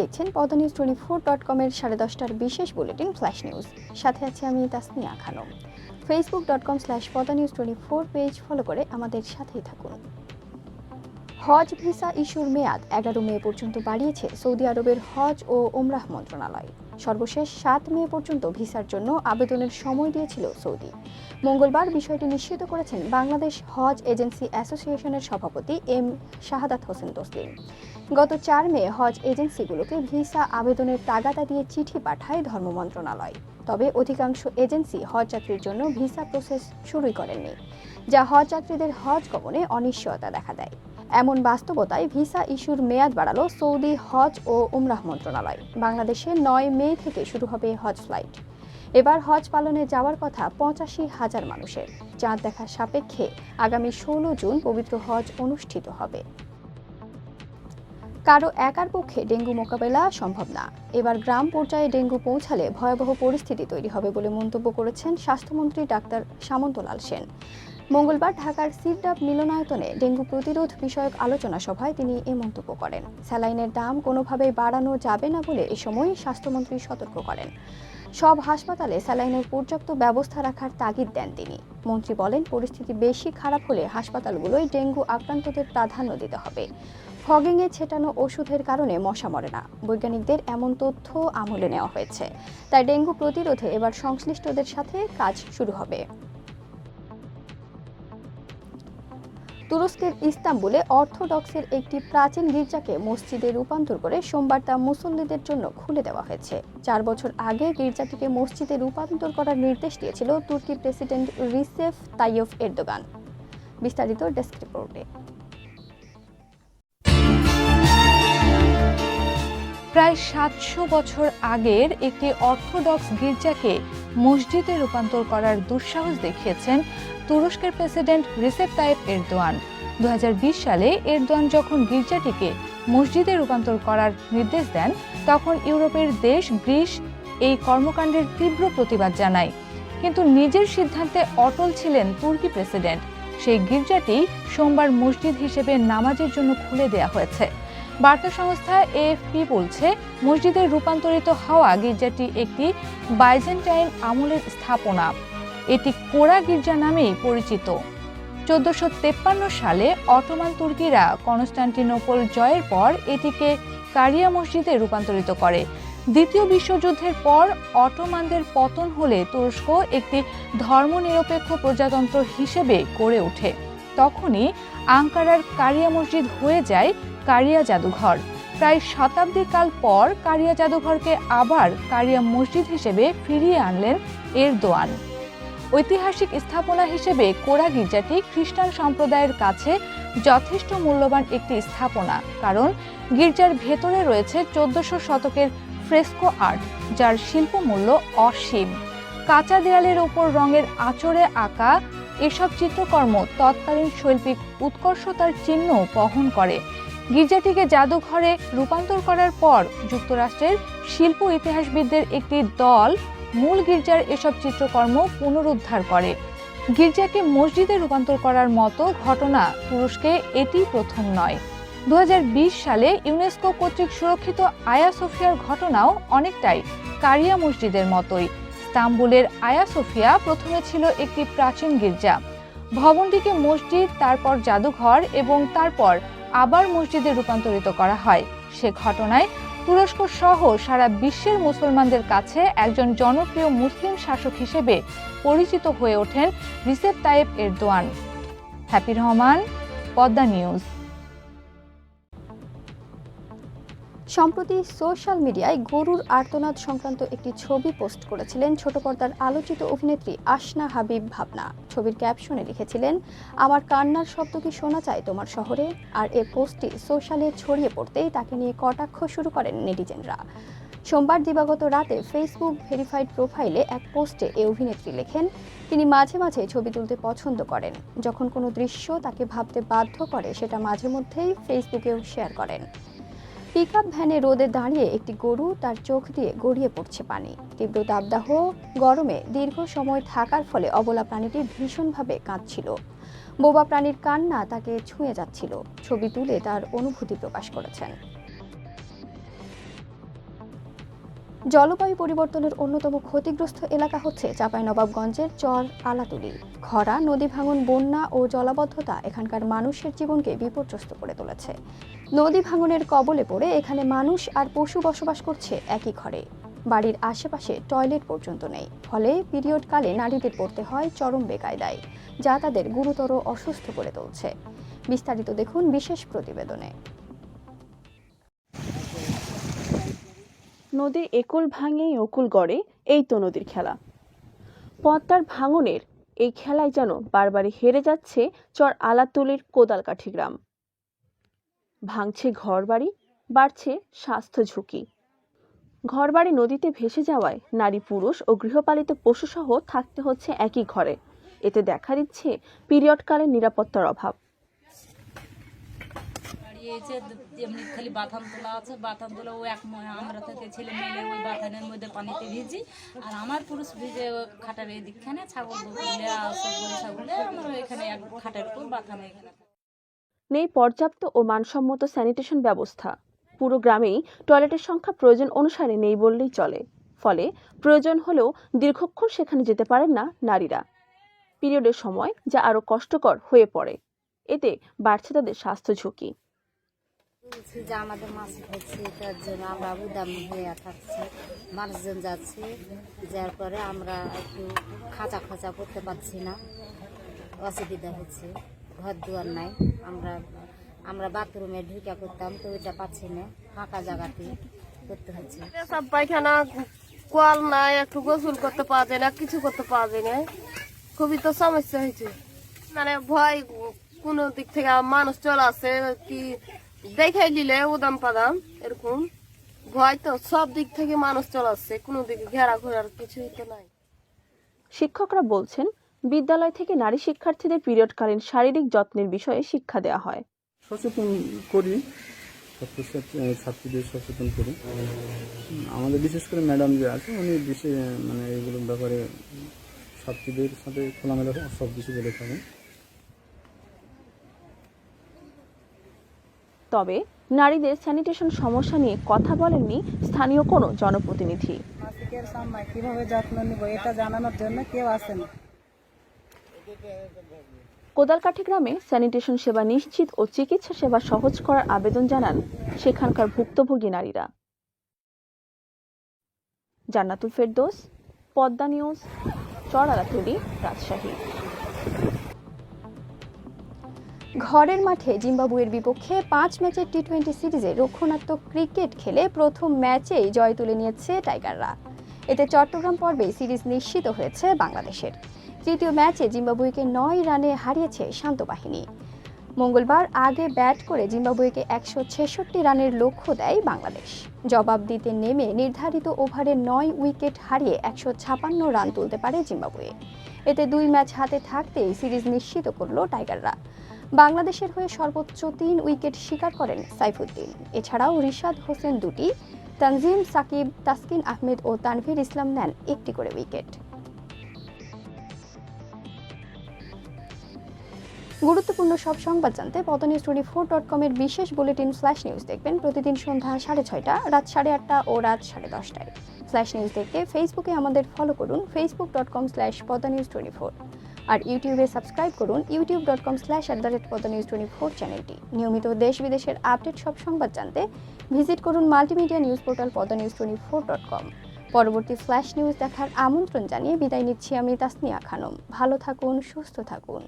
দেখছেন পদ news twenty four dot কমের সাড়ে দশটার বিশেষ বুলেটিন ফ্ল্যাশ নিউজ। সাথে আছে আমি Tasmia Khanam. Facebook dot com slash পদনিউজ twenty four page follow করে আমাদের সাথেই থাকুন। হজ ভিসা ইস্যুর মেয়াদ এগারো মে পর্যন্ত বাড়িয়েছে সৌদি আরবের হজ ও ওমরাহ মন্ত্রণালয়। সর্বশেষ সাত মে পর্যন্ত ভিসার জন্য আবেদনের সময় দিয়েছিল সৌদি। মঙ্গলবার বিষয়টি নিশ্চিত করেছেন বাংলাদেশ হজ এজেন্সি অ্যাসোসিয়েশনের সভাপতি এম শাহাদাত হোসেন তসলিম। গত চার মে হজ এজেন্সিগুলোকে ভিসা আবেদনের তাগাদা দিয়ে চিঠি পাঠায় ধর্ম মন্ত্রণালয়। তবে অধিকাংশ এজেন্সি হজ যাত্রীর জন্য ভিসা প্রসেস শুরুই করেননি, যা হজ যাত্রীদের হজ গমনে অনিশ্চয়তা দেখা দেয়। এমন বাস্তবতায় ভিসা ইস্যুর মেয়াদ বাড়ালো সৌদি হজ ও উমরাহ মন্ত্রণালয়। বাংলাদেশে নয় মে থেকে শুরু হবে হজ ফ্লাইট। এবার হজ পালনে যাওয়ার কথা পঁচাশি হাজার মানুষের। চাঁদ দেখার সাপেক্ষে আগামী ষোলো জুন পবিত্র হজ অনুষ্ঠিত হবে। কারও একার পক্ষে ডেঙ্গু মোকাবেলা সম্ভব না। এবার গ্রাম পর্যায়ে ডেঙ্গু পৌঁছালে ভয়াবহ পরিস্থিতি তৈরি হবে বলে মন্তব্য করেছেন স্বাস্থ্যমন্ত্রী ডাক্তার সামন্তলাল সেন। মঙ্গলবার ঢাকার সিরডাব মিলনায়তনে ডেঙ্গু প্রতিরোধ বিষয়ক আলোচনা সভায় তিনি এ মন্তব্য করেন। স্যালাইনের দাম কোনোভাবেই বাড়ানো যাবে না বলে এ সময় স্বাস্থ্যমন্ত্রী সতর্ক করেন। সব হাসপাতালে স্যালাইনের পর্যাপ্ত ব্যবস্থা রাখার তাগিদ দেন তিনি। মন্ত্রী বলেন, পরিস্থিতি বেশি খারাপ হলে হাসপাতালগুলোই ডেঙ্গু আক্রান্তদের প্রাধান্য দিতে হবে। ফগিংয়ে ছেটানো ওষুধের কারণে মশা মরে না। বৈজ্ঞানিকদের এমন তথ্য আমলে নেওয়া হয়েছে। তাই ডেঙ্গু প্রতিরোধে এবার সংশ্লিষ্টদের সাথে কাজ শুরু হবে। তুরস্কের ইস্তাম্বুলে অর্থোডক্সের একটি প্রাচীন গির্জাকে মসজিদে রূপান্তর করে সোমবার তা মুসল্লিদের জন্য খুলে দেওয়া হয়েছে। চার বছর আগে গির্জাটিকে মসজিদে রূপান্তর করার নির্দেশ দিয়েছিল তুর্কি প্রেসিডেন্ট রিসেফ তাইয়ফ এরদোগান। বিস্তারিত ডেস্ক রিপোর্টে। প্রায় সাতশো বছর আগের একটি অর্থোডক্স গির্জাকে মসজিদে রূপান্তর করার দুঃসাহস দেখিয়েছেন তুরস্কের প্রেসিডেন্ট রিসেপ তাইপ এরদোয়ান। দু হাজার বিশ সালে এরদোয়ান যখন গির্জাটিকে মসজিদে রূপান্তর করার নির্দেশ দেন, তখন ইউরোপের দেশ গ্রিস এই কর্মকাণ্ডের তীব্র প্রতিবাদ জানায়। কিন্তু নিজের সিদ্ধান্তে অটল ছিলেন তুর্কি প্রেসিডেন্ট। সেই গির্জাটি সোমবার মসজিদ হিসেবে নামাজের জন্য খুলে দেয়া হয়েছে। বার্তা সংস্থা এএফপি বলছে, মসজিদে রূপান্তরিত হওয়া গির্জাটি একটি বাইজেন্টাইন আমলের স্থাপনা। এটি কোরা গির্জা নামেই পরিচিত। চোদ্দশো তেপ্পান্ন সালে অটোমান তুর্কিরা কনস্টান্টিনোপল জয়ের পর এটিকে কারিয়া মসজিদে রূপান্তরিত করে। দ্বিতীয় বিশ্বযুদ্ধের পর অটোমানদের পতন হলে তুরস্ক একটি ধর্মনিরপেক্ষ প্রজাতন্ত্র হিসেবে গড়ে ওঠে। তখনই আঙ্কারার কারিয়া মসজিদ হয়ে যায় কারিয়া জাদুঘর। প্রায় শতাব্দী কাল পর কারিয়া জাদুঘরকে আবার কারিয়া মসজিদ হিসেবে ফিরিয়ে আনলেন এরদোয়ান। ঐতিহাসিক স্থাপনা হিসেবে কোরা গির্জাটি খ্রিস্টান সম্প্রদায়ের কাছে যথেষ্ট মূল্যবান একটি স্থাপনা, কারণ গির্জার ভেতরে রয়েছে চোদ্দশো শতকের ফ্রেস্কো আর্ট, যার শিল্পমূল্য অসীম। কাঁচা দেয়ালের ওপর রঙের আচরে আঁকা এসব চিত্রকর্ম তৎকালীন শৈল্পিক উৎকর্ষতার চিহ্ন বহন করে। গির্জাটিকে জাদুঘরে রূপান্তর করার পর যুক্তরাষ্ট্রের শিল্প ইতিহাসবিদদের একটি দল মূল গির্জার এসব চিত্রকর্ম পুনরুদ্ধার করে। গির্জাকে মসজিদে রূপান্তর করার মতো ঘটনা তুরস্কে এটি প্রথম নয়। দু সালে ইউনেস্কো কর্তৃক সুরক্ষিত আয়া সোফিয়ার ঘটনাও অনেকটাই কারিয়া মসজিদের মতোই। ইস্তাম্বুলের আয়া সোফিয়া প্রথমে ছিল একটি প্রাচীন গির্জা। ভবনটিকে মসজিদ, তারপর জাদুঘর এবং তারপর আবার মসজিদে রূপান্তরিত করা হয়। সে ঘটনায় তুরস্ক সহ সারা বিশ্বের মুসলমানদের কাছে একজন জনপ্রিয় মুসলিম শাসক হিসেবে পরিচিত হয়ে ওঠেন Recep Tayyip Erdogan. Happy Rahman, Padma news. সম্প্রতি সোশ্যাল মিডিয়ায় গরুর আর্তনাদ সংক্রান্ত একটি ছবি পোস্ট করেছিলেন ছোট পর্দার আলোচিত অভিনেত্রী আশনা হাবিব ভাবনা। ছবির ক্যাপশনে লিখেছিলেন, আমার কান্নার শব্দ কি শোনা যায় তোমার শহরে? আর এ পোস্টটি সোশ্যালে ছড়িয়ে পড়তেই তাকে নিয়ে কটাক্ষ শুরু করেন নেটিজেনরা। সোমবার দিবাগত রাতে ফেসবুক ভেরিফাইড প্রোফাইলে এক পোস্টে এ অভিনেত্রী লেখেন, তিনি মাঝে মাঝে ছবি তুলতে পছন্দ করেন। যখন কোনো দৃশ্য তাকে ভাবতে বাধ্য করে, সেটা মাঝে মধ্যেই ফেসবুকেও শেয়ার করেন। পিকআপ ভ্যানে রোদে দাঁড়িয়ে একটি গরু তার চোখ দিয়ে গড়িয়ে পড়ছে পানি। তীব্র দাবদাহ গরমে দীর্ঘ সময় থাকার ফলে অবলা প্রাণীটি ভীষণভাবে কাঁদছিল। বোবা প্রাণীর কান্না তাকে ছুঁয়ে যাচ্ছিল। ছবি তুলে তার অনুভূতি প্রকাশ করেছেন। জলবায়ু পরিবর্তনের অন্যতম ক্ষতিগ্রস্ত এলাকা হচ্ছে চাঁপাইনবাবগঞ্জের চর আলাতুলি। খরা, নদী ভাঙন, বন্যা ও জলাবদ্ধতা এখানকার মানুষের জীবনকে বিপর্যস্ত করে তুলেছে। নদী ভাঙনের কবলে পড়ে এখানে মানুষ আর পশু বসবাস করছে একই ঘরে। বাড়ির আশেপাশে টয়লেট পর্যন্ত নেই। ফলে পিরিয়ডকালে নারীদের পড়তে হয় চরম বেকায়দায়, যা তাদের গুরুতর অসুস্থ করে তুলছে। বিস্তারিত দেখুন বিশেষ প্রতিবেদনে। নদীর একুল ভাঙেই অকুল গড়ে এই তো নদীর খেলা। পদ্মার ভাঙনের এই খেলায় যেন বারবারই হেরে যাচ্ছে চর আলাতুলির কোদালকাঠি গ্রাম। ভাঙছে ঘরবাড়ি, বাড়ছে স্বাস্থ্য ঝুঁকি। ঘরবাড়ি নদীতে ভেসে যাওয়ায় নারী, পুরুষ ও গৃহপালিত পশুসহ থাকতে হচ্ছে একই ঘরে। এতে দেখা দিচ্ছে পিরিয়ডকালের নিরাপত্তার অভাব। দাঁড়িয়েছে এমনি খালি বাথান তোলা আছে, বাথান তোলা, ও এক আমরা থেকে ছেলে মিলে ওই বাথানের মধ্যে পানিতে ভিজি। আর আমার পুরুষ ভিজে খাটার এই দিকখানে ছাগল আসল ছাগলে আমরা এখানে এক খাটের উপর বাথানে এখানে। নেই পর্যাপ্ত ও মানসম্মত স্যানিটেশন ব্যবস্থা। পুরো গ্রামেই টয়লেটের সংখ্যা প্রয়োজন অনুসারে নেই বললেই চলে। ফলে প্রয়োজন হলেও দীর্ঘক্ষণ সেখানে যেতে পারেন না নারীরা। পিরিয়ডের সময় যা আরও কষ্টকর হয়ে পড়ে। এতে বাড়ছে তাদের স্বাস্থ্য ঝুঁকি। বলছি যে আমাদের মাছ হচ্ছে তার জন্য আমরা উদাম হয়ে থাকছি। মানুষজন যাচ্ছে যার পরে আমরা একটু খাঁচা খাঁচা করতে পারছি না। অসুবিধা হচ্ছে, ঘর দুয়ার নাই। আমরা আমরা বাথরুমে ঢুকা করতাম তো ওইটা পাচ্ছি না। ফাঁকা জায়গাতে করতে হচ্ছে। পেশাব পায়খানা কল নাই, একটু গোসল করতে পাওয়া যায় না, কিছু করতে পাওয়া যায় না। খুবই তো সমস্যা হয়েছে। মানে ভয়, কোনো দিক থেকে মানুষ চলে আসে, কি দেখাই নিলে উদাম পাদাম এরকম। ভয় তো সব দিক থেকে মানুষ চলে আসছে কোনো দিকে ঘেরা ঘোরার কিছুই তো নাই। শিক্ষকরা বলছেন বিদ্যালয় থেকে নারী শিক্ষার্থীদের পিরিয়ডকালীন শারীরিক যত্নের বিষয়ে শিক্ষা দেওয়া হয়। সচেতন করি ছাত্রীদের সচেতন করি। আমাদের বিশেষ করে ম্যাডাম যে আছে উনি বিশেষ মানে এগুলোর ব্যাপারে ছাত্রীদের সাথে খোলামেলা সব কিছু বলে থাকেন। তবে নারীদের স্যানিটেশন সমস্যা নিয়ে কথা বলেননি স্থানীয় কোনো জনপ্রতিনিধি। কীভাবে যত্ন নিব এটা জানানোর জন্য কেউ কোদালকাঠি গ্রামে স্যানিটেশন সেবা নিশ্চিত ও চিকিৎসা সেবা সহজ করার আবেদন জানান সেখানকার ভুক্তভোগী নারীরা। জান্নাতুল ফেরদোস পদ্মা নিউজ চড়ালাতুলি রাজশাহী। ঘরের মাঠে জিম্বাবুয়ের বিপক্ষে পাঁচ ম্যাচের টি টোয়েন্টি সিরিজে রক্ষণাত্মক ক্রিকেট খেলে প্রথম ম্যাচেই জয় তুলে নিয়েছে টাইগাররা। এতে চট্টগ্রাম পর্বে সিরিজ নিশ্চিত হয়েছে বাংলাদেশের। তৃতীয় ম্যাচে জিম্বাবুয়েকে নয় রানে হারিয়েছে শান্ত বাহিনী। মঙ্গলবার আগে ব্যাট করে জিম্বাবুয়েকে একশো ছেষট্টি রানের লক্ষ্য দেয় বাংলাদেশ। জবাব দিতে নেমে নির্ধারিত ওভারে নয় উইকেট হারিয়ে একশো ছাপান্ন রান তুলতে পারে জিম্বাবুয়ে। এতে দুই ম্যাচ হাতে থাকতেই সিরিজ নিশ্চিত করল টাইগাররা। বাংলাদেশের হয়ে সর্বোচ্চ তিন উইকেট শিকার করেন সাইফুদ্দিন। এছাড়াও রিশাদ হোসেন দুটি, তানজিম সাকিব, তাসকিন আহমেদ ও তানভীর ইসলাম নেন একটি করে উইকেট। গুরুত্বপূর্ণ সব সংবাদ জানতে পতনিউজ টোয়েন্টি ফোর ডট কমের বিশেষ বুলেটিন ফ্ল্যাশ নিউজ দেখবেন প্রতিদিন সন্ধ্যা সাড়ে ছয়টা, রাত সাড়ে আটটা ও রাত সাড়ে দশটায়। ফ্ল্যাশ নিউজ দেখতে ফেসবুকে আমাদের ফলো করুন ফেসবুক ডট কম স্ল্যাশ পতনিউজ টোয়েন্টি ফোর আর ইউটিউবে সাবস্ক্রাইব করুন YouTube dot com slash at the rate পতনিউজ twenty four চ্যানেলটি নিয়মিত দেশ বিদেশের আপডেট, সব সংবাদ জানতে ভিজিট করুন মাল্টিমিডিয়া নিউজ পোর্টাল পতনিউজ টোয়েন্টি ফোর ডট কম পরবর্তী ফ্ল্যাশ নিউজ দেখার আমন্ত্রণ জানিয়ে বিদায় নিচ্ছি আমি তাসনিয়া খানম। ভালো থাকুন, সুস্থ থাকুন।